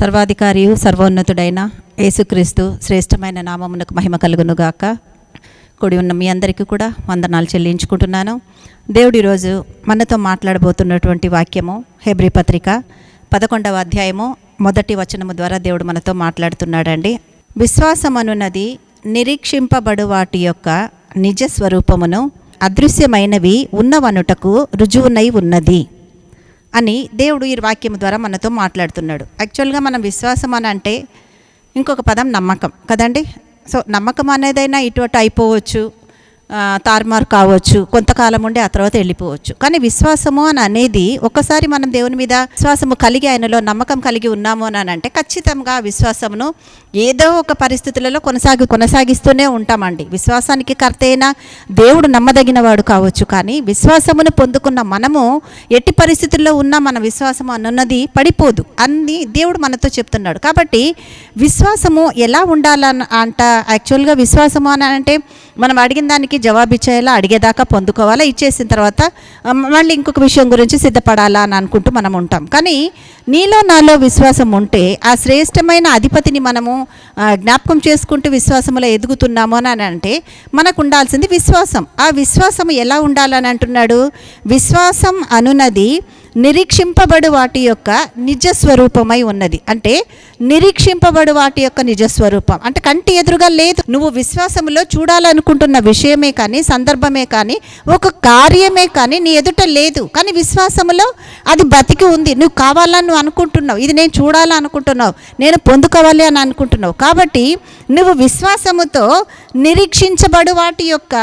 సర్వాధికారియు సర్వోన్నతుడైన యేసుక్రీస్తు శ్రేష్టమైన నామమునకు మహిమ కలుగునుగాక. కూడి ఉన్న మీ అందరికీ కూడా వందనాలు చెల్లించుకుంటున్నాను. దేవుడు ఈరోజు మనతో మాట్లాడబోతున్నటువంటి వాక్యము హెబ్రి పత్రిక పదకొండవ అధ్యాయము మొదటి వచనము ద్వారా దేవుడు మనతో మాట్లాడుతున్నాడండి. విశ్వాసం అనున్నది నిరీక్షింపబడు వాటి యొక్క నిజ స్వరూపమును అదృశ్యమైనవి ఉన్నవనుటకు రుజువునై ఉన్నది. అని దేవుడు ఈ వాక్యం ద్వారా మనతో మాట్లాడుతున్నాడు. యాక్చువల్గా మనం విశ్వాసం అని అంటే ఇంకొక పదం నమ్మకం. కదండి? సో నమ్మకం అనేదైనా ఇటు అటు అయిపోవచ్చు. తారుమారు కావచ్చు కొంతకాలం ఉండి ఆ తర్వాత వెళ్ళిపోవచ్చు. కానీ విశ్వాసము అని అనేది ఒక్కసారి మనం దేవుని మీద విశ్వాసము కలిగి ఆయనలో నమ్మకం కలిగి ఉన్నాము అని అంటే ఖచ్చితంగా విశ్వాసమును ఏదో ఒక పరిస్థితులలో కొనసాగి కొనసాగిస్తూనే ఉంటామండి. విశ్వాసానికి కర్త అయినా దేవుడు నమ్మదగిన వాడు కావచ్చు కానీ విశ్వాసమును పొందుకున్న మనము ఎట్టి పరిస్థితుల్లో ఉన్నా మన విశ్వాసము అన్నది పడిపోదు. అన్ని దేవుడు మనతో చెప్తున్నాడు. కాబట్టి విశ్వాసము ఎలా ఉండాలని అంట యాక్చువల్గా విశ్వాసము అని అంటే మనం అడిగిన దానికి జవాబు ఇచ్చేలా అడిగేదాకా పొందుకోవాలా ఇచ్చేసిన తర్వాత మళ్ళీ ఇంకొక విషయం గురించి సిద్ధపడాలా అని అనుకుంటూ మనం ఉంటాం. కానీ నీలో నాలో విశ్వాసం ఉంటే ఆ శ్రేష్టమైన అధిపతిని మనము జ్ఞాపకం చేసుకుంటూ విశ్వాసంలో ఎదుగుతున్నాము అని అంటే మనకు ఉండాల్సింది విశ్వాసం. ఆ విశ్వాసం ఎలా ఉండాలని అంటున్నాడు? విశ్వాసం అనునది నిరీక్షింపబడు వాటి యొక్క నిజ స్వరూపమై ఉన్నది. అంటే నిరీక్షింపబడు వాటి యొక్క నిజ స్వరూపం అంటే కంటి ఎదురుగా లేదు. నువ్వు విశ్వాసములో చూడాలనుకుంటున్న విషయమే కానీ సందర్భమే కానీ ఒక కార్యమే కానీ నీ ఎదుట లేదు. కానీ విశ్వాసములో అది బతికి ఉంది. నువ్వు కావాలని నువ్వు అనుకుంటున్నావు. ఇది నేను చూడాలనుకుంటున్నావు. నేను పొందుకోవాలి అని అనుకుంటున్నావు. కాబట్టి నువ్వు విశ్వాసముతో నిరీక్షించబడు వాటి యొక్క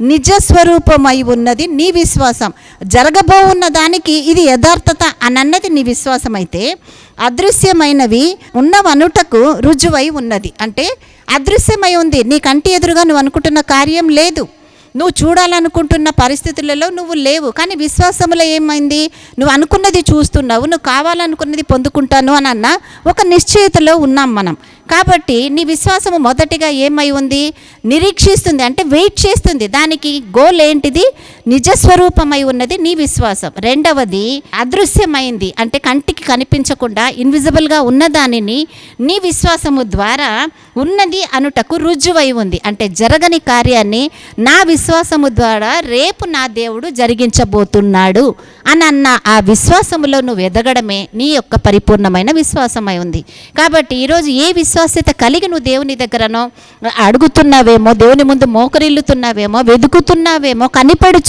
నిజ స్వరూపమై ఉన్నది నీ విశ్వాసం. జరగబో ఉన్న దానికి ఇది యథార్థత అని అన్నది నీ విశ్వాసం అయితే అదృశ్యమైనవి ఉన్నవనుటకు రుజువై ఉన్నది. అంటే అదృశ్యమై ఉంది. నీ కంటి ఎదురుగా నువ్వు అనుకుంటున్న కార్యం లేదు. నువ్వు చూడాలనుకుంటున్న పరిస్థితులలో నువ్వు లేవు. కానీ విశ్వాసములో ఏమైంది? నువ్వు అనుకున్నది చూస్తున్నావు. నువ్వు కావాలనుకున్నది పొందుకుంటాను అని అన్న ఒక నిశ్చయితలో ఉన్నాం మనం. కాబట్టి నీ విశ్వాసము మొదటిగా ఏమై ఉంది? నిరీక్షిస్తుంది. అంటే వెయిట్ చేస్తుంది. దానికి గోల్ ఏంటిది? నిజస్వరూపమై ఉన్నది నీ విశ్వాసం. రెండవది అదృశ్యమైంది అంటే కంటికి కనిపించకుండా ఇన్విజిబుల్గా ఉన్నదానిని నీ విశ్వాసము ద్వారా ఉన్నది అనుటకు రుజువై ఉంది. అంటే జరగని కార్యాన్ని నా విశ్వాసము ద్వారా రేపు నా దేవుడు జరిగించబోతున్నాడు అని అన్న ఆ విశ్వాసములో నువ్వు ఎదగడమే నీ యొక్క పరిపూర్ణమైన విశ్వాసమై ఉంది. కాబట్టి ఈరోజు ఏ విశ్వాసత కలిగి నువ్వు దేవుని దగ్గరనో అడుగుతున్నావేమో దేవుని ముందు మోకరిల్లుతున్నావేమో వెతుకుతున్నావేమో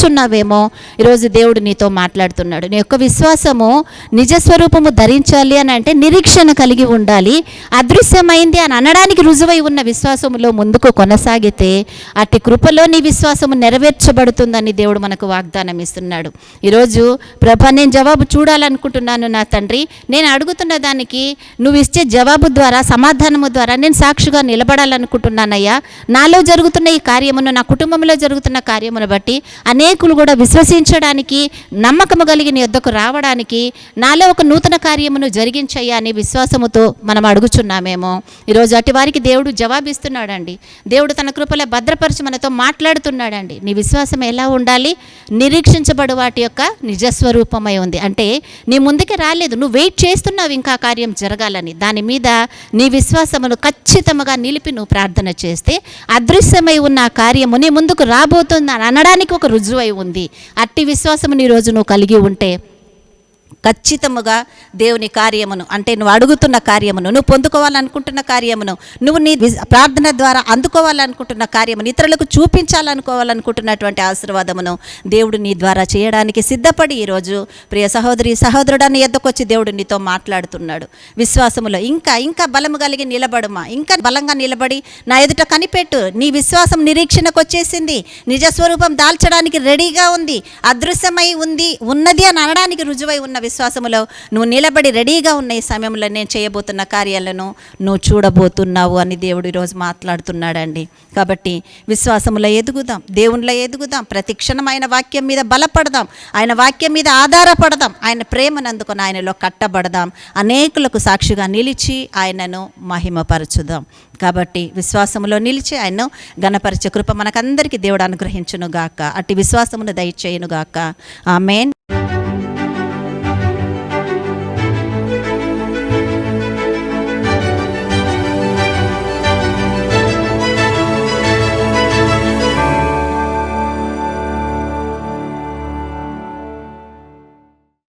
కూర్చున్నావేమో ఈరోజు దేవుడు నీతో మాట్లాడుతున్నాడు. నీ యొక్క విశ్వాసము నిజస్వరూపము ధరించాలి అని అంటే నిరీక్షణ కలిగి ఉండాలి. అదృశ్యమైంది అని అనడానికి రుజువై ఉన్న విశ్వాసములో ముందుకు కొనసాగితే అట్టి కృపలో నీ విశ్వాసము నెరవేర్చబడుతుందని దేవుడు మనకు వాగ్దానం ఇస్తున్నాడు. ఈరోజు ప్రభ నేను జవాబు చూడాలనుకుంటున్నాను నా తండ్రి. నేను అడుగుతున్న దానికి నువ్వు ఇచ్చే జవాబు ద్వారా సమాధానము ద్వారా నేను సాక్షిగా నిలబడాలనుకుంటున్నానయ్యా. నాలో జరుగుతున్న ఈ కార్యమును నా కుటుంబంలో జరుగుతున్న కార్యమును బట్టి అనేక అనేకులు కూడా విశ్వసించడానికి నమ్మకము కలిగి నీ వద్దకు రావడానికి నాలో ఒక నూతన కార్యమును జరిగించయ్యా అని విశ్వాసముతో మనం అడుగుచున్నామేమో. ఈరోజు అటు వారికి దేవుడు జవాబిస్తున్నాడండి. దేవుడు తన కృపలో భద్రపరిచి మనతో మాట్లాడుతున్నాడండి. నీ విశ్వాసం ఎలా ఉండాలి? నిరీక్షించబడు వాటి యొక్క నిజస్వరూపమై ఉంది. అంటే నీ ముందుకే రాలేదు. నువ్వు వెయిట్ చేస్తున్నావు ఇంకా కార్యం జరగాలని. దాని మీద నీ విశ్వాసమును ఖచ్చితంగా నిలిపి నువ్వు ప్రార్థన చేస్తే అదృశ్యమై ఉన్న కార్యము నీ ముందుకు రాబోతుంది అని అనడానికి ఒక రుజువు ఉంది. అట్టి విశ్వాసము నీ రోజు నువ్వు కలిగి ఉంటే ఖచ్చితముగా దేవుని కార్యమును అంటే నువ్వు అడుగుతున్న కార్యమును నువ్వు పొందుకోవాలనుకుంటున్న కార్యమును నువ్వు నీ ప్రార్థన ద్వారా అందుకోవాలనుకుంటున్న కార్యమును ఇతరులకు చూపించాలనుకోవాలనుకుంటున్నటువంటి ఆశీర్వాదమును దేవుడు నీ ద్వారా చేయడానికి సిద్ధపడి ఈరోజు ప్రియ సహోదరి సహోదరుడని ఎద్దకొచ్చి దేవుడు నీతో మాట్లాడుతున్నాడు. విశ్వాసములో ఇంకా ఇంకా బలము కలిగి నిలబడుమా? ఇంకా బలంగా నిలబడి నా ఎదుట కనిపెట్టు. నీ విశ్వాసం నిరీక్షణకు వచ్చేసింది. నిజస్వరూపం దాల్చడానికి రెడీగా ఉంది. అదృశ్యమై ఉంది ఉన్నది అని అనడానికి రుజువై ఉన్న విశ్వాసములో నువ్వు నిలబడి రెడీగా ఉన్న ఈ సమయంలో నేను చేయబోతున్న కార్యాలను నువ్వు చూడబోతున్నావు అని దేవుడు ఈరోజు మాట్లాడుతున్నాడండి. కాబట్టి విశ్వాసములో ఎదుగుదాం దేవునిలో ఎదుగుదాం ప్రతి క్షణం ఆయన వాక్యం మీద బలపడదాం ఆయన వాక్యం మీద ఆధారపడదాం ఆయన ప్రేమను అందుకొని ఆయనలో కట్టబడదాం అనేకులకు సాక్షిగా నిలిచి ఆయనను మహిమపరచుదాం. కాబట్టి విశ్వాసములో నిలిచి ఆయన్ను గణపరిచే కృప మనకందరికీ దేవుడు అనుగ్రహించును గాక అట్టి విశ్వాసమును దయచేయునుగాక. ఆమెన్.